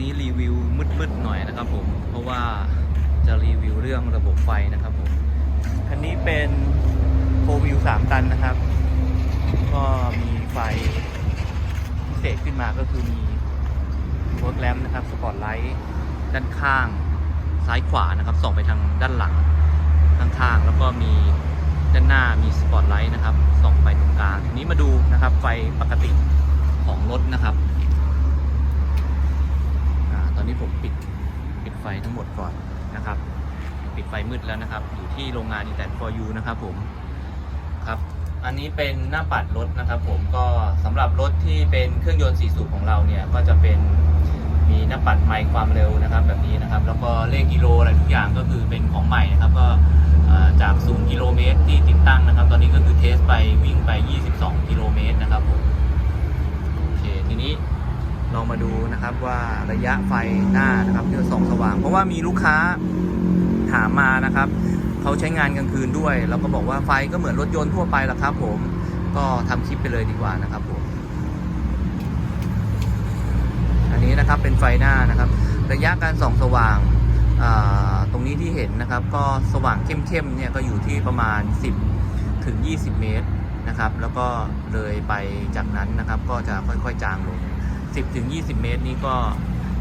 นี้รีวิวมืดๆหน่อยนะครับผม เพราะว่าจะรีวิวเรื่องระบบไฟนะครับผม คันนี้เป็นโฟวิว3ตันนะครับ ก็มีไฟพิเศษขึ้นมาก็คือมีเวิร์กแลมนะครับ สปอตไลท์ด้านข้างซ้ายขวานะครับ ส่องไปทางด้านหลังข้างๆแล้วก็มีด้านหน้ามีสปอตไลท์นะครับ ส่องไปตรงกลางทีนี้มาดูนะครับ ไฟปกติของรถนะครับ อนนี้ผมปิดปิดไฟทั้งหมดก่อนนะครับ ปิดไฟมืดแล้วนะครับ อยู่ที่โรงงาน i n t e r for you นะครับผมครับ อันนี้เป็นหน้าปัดรถนะครับ ผมก็สำหรับรถที่เป็นเครื่องยนต์สี่สูบของเราเนี่ยก็จะเป็นมีหน้าปัดไมค์ความเร็วนะครับ แบบนี้นะครับ แล้วก็เลขกิโลอะไรทุกอย่างก็คือเป็นของใหม่นะครับ ก็เอ่อจาก0กิโลเมตรที่ติดตั้งนะครับ ตอนนี้ก็คือเทสไปวิ่งไป 22 กิโลเมตรนะครับผมโอเคทีนี้ ลองมาดูนะครับว่าระยะไฟหน้านะครับที่ส่องสว่าง เพราะว่ามีลูกค้าถามมานะครับเขาใช้งานกลางคืนด้วยเราก็บอกว่าไฟก็เหมือนรถยนต์ทั่วไปละครับ ผมก็ทำคลิปไปเลยดีกว่านะครับผมอันนี้นะครับเป็นไฟหน้านะครับ ระยะการส่องสว่างตรงนี้ที่เห็นนะครับ ก็สว่างเข้มๆเนี่ยก็อยู่ที่ประมาณ 10 ถึง 20 เมตรนะครับ แล้วก็เลยไปจากนั้นนะครับก็จะค่อยๆจางลง 10ถึง20 เมตรนี้ก็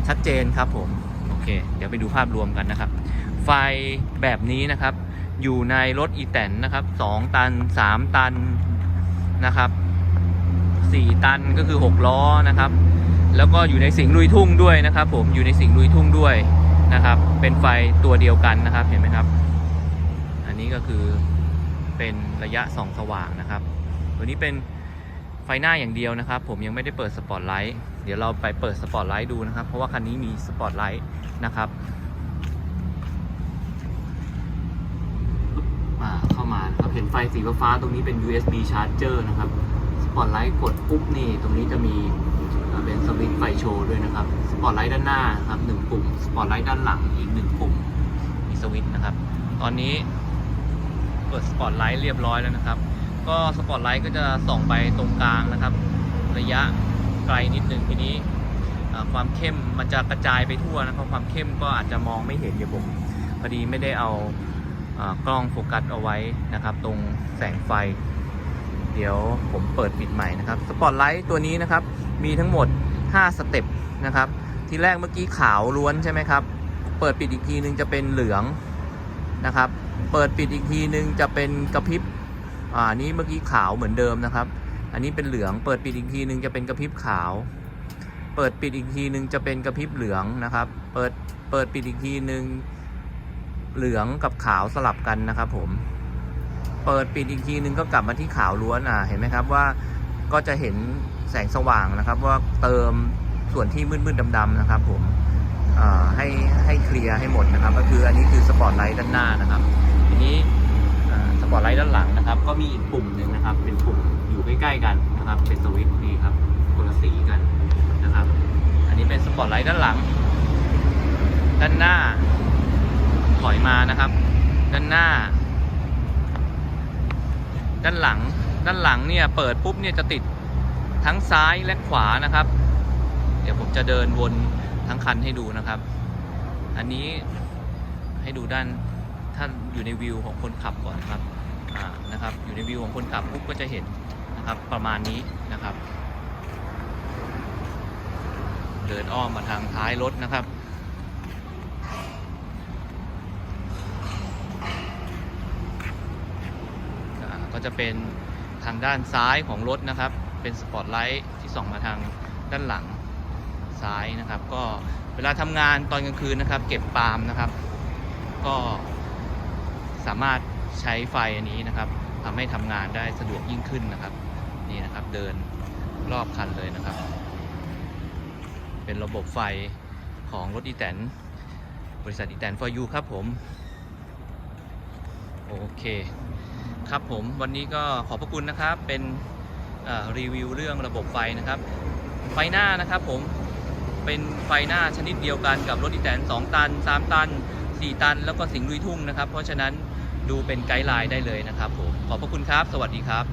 ชัดเจนครับผมโอเค เดี๋ยวไปดูภาพรวมกันนะครับ ไฟแบบนี้นะครับ อยู่ในรถอีแตนนะครับ2ตัน 3 ตันนะครับ 4 ตันก็คือ 6 ล้อนะครับ แล้วก็อยู่ในสิงลุยทุ่งด้วยนะครับ ผมอยู่ในสิงลุยทุ่งด้วยนะครับ เป็นไฟตัวเดียวกันนะครับเห็นไหมครับ อันนี้ก็คือเป็นระยะส่องสว่างนะครับ ตัวนี้เป็น ไฟหน้าอย่างเดียวนะครับ ผมยังไม่ได้เปิดสปอตไลท์เดี๋ยวเราไปเปิดสปอตไลท์ดูนะครับ เพราะว่าคันนี้มีสปอตไลท์นะครับอ่าเข้ามานะครับเห็นไฟสีฟ้าตรงนี้เป็น USB charger นะครับสปอตไลท์กดปุ๊บนี่ตรงนี้จะมีเป็นสวิตช์ไฟโชว์ด้วยนะครับสปอตไลท์ด้านหน้าครับหนึ่งปุ่มสปอตไลท์ด้านหลังอีกหนึ่งปุ่มมีสวิตช์นะครับ ตอนนี้เปิดสปอตไลท์เรียบร้อยแล้วนะครับ ก็สปอตไลท์ก็จะส่องไปตรงกลางนะครับ ระยะไกลนิดนึงทีนี้ความเข้มมันจะกระจายไปทั่วนะครับความเข้มก็อาจจะมองไม่เห็นเดี๋ยวผมพอดีไม่ได้เอาอกล้องโฟกัสเอาไว้นะครับ ตรงแสงไฟ เดี๋ยวผมเปิดปิดใหม่นะครับสปอตไลท์ตัวนี้นะครับ มีทั้งหมด 5 สเต็ปนะครับ ทีแรกเมื่อกี้ขาวล้วนใช่ไหมครับ เปิดปิดอีกทีนึงจะเป็นเหลืองนะครับ เปิดปิดอีกทีนึงจะเป็นกระพริบ อ่านี้เมื่อกี้ขาวเหมือนเดิมนะครับ อันนี้เป็นเหลือง เปิดปิดอีกทีนึงจะเป็นกระพริบขาว เปิดปิดอีกทีนึงจะเป็นกระพริบเหลืองนะครับ เปิด เปิดปิดอีกทีนึงเหลืองกับขาวสลับกันนะครับ ผม เปิดปิดอีกทีนึงก็กลับมาที่ขาวล้วนอะ เห็นไหมครับว่าก็จะเห็นแสงสว่างนะครับ ว่าเติมส่วนที่มืดๆดำๆนะครับ ผมให้ให้เคลียร์ให้หมดนะครับ ก็คืออันนี้คือสปอตไลท์ด้านหน้านะครับทีนี้ ปอตไลท์ด้านหลังนะครับ ก็มีอีกปุ่มหนึ่งนะครับ เป็นปุ่มอยู่ใกล้ๆกันนะครับ เป็นสวิตช์นี่ครับคนละสีกันนะครับ อันนี้เป็นสปอตไลท์ด้านหลัง ด้านหน้า ถอยมานะครับ ด้านหน้า ด้านหลัง ด้านหลังเนี่ยเปิดปุ๊บเนี่ยจะติดทั้งซ้ายและขวานะครับ เดี๋ยวผมจะเดินวนทั้งคันให้ดูนะครับ อันนี้ให้ดูด้านถ้าอยู่ในวิวของคนขับก่อนครับ นะครับอยู่ในวิวของคนขับปุ๊บก็จะเห็นนะครับประมาณนี้นะครับ เดินอ้อมมาทางท้ายรถนะครับก็จะเป็นทางด้านซ้ายของรถนะครับ เป็นสปอตไลท์ที่ส่องมาทางด้านหลังซ้ายนะครับ ก็เวลาทำงานตอนกลางคืนนะครับ เก็บปาล์มนะครับ ก็สามารถ ใช้ไฟอันนี้นะครับทำให้ทำงานได้สะดวกยิ่งขึ้นนะครับนี่นะครับเดินรอบคันเลยนะครับ เป็นระบบไฟของรถอีแตนบริษัทอีแตน for you ครับผม โอเค ครับผมวันนี้ก็ขอบพระคุณนะครับ เป็นรีวิวเรื่องระบบไฟนะครับ ไฟหน้านะครับผมเป็นไฟหน้าชนิดเดียวกันกับรถอีแตน2 ตัน 3 ตัน 4 ตัน แล้วก็สิงห์ลุยทุ่งนะครับ เพราะฉะนั้น ดูเป็นไกด์ไลน์ได้เลยนะครับผมขอบพระคุณครับ สวัสดีครับ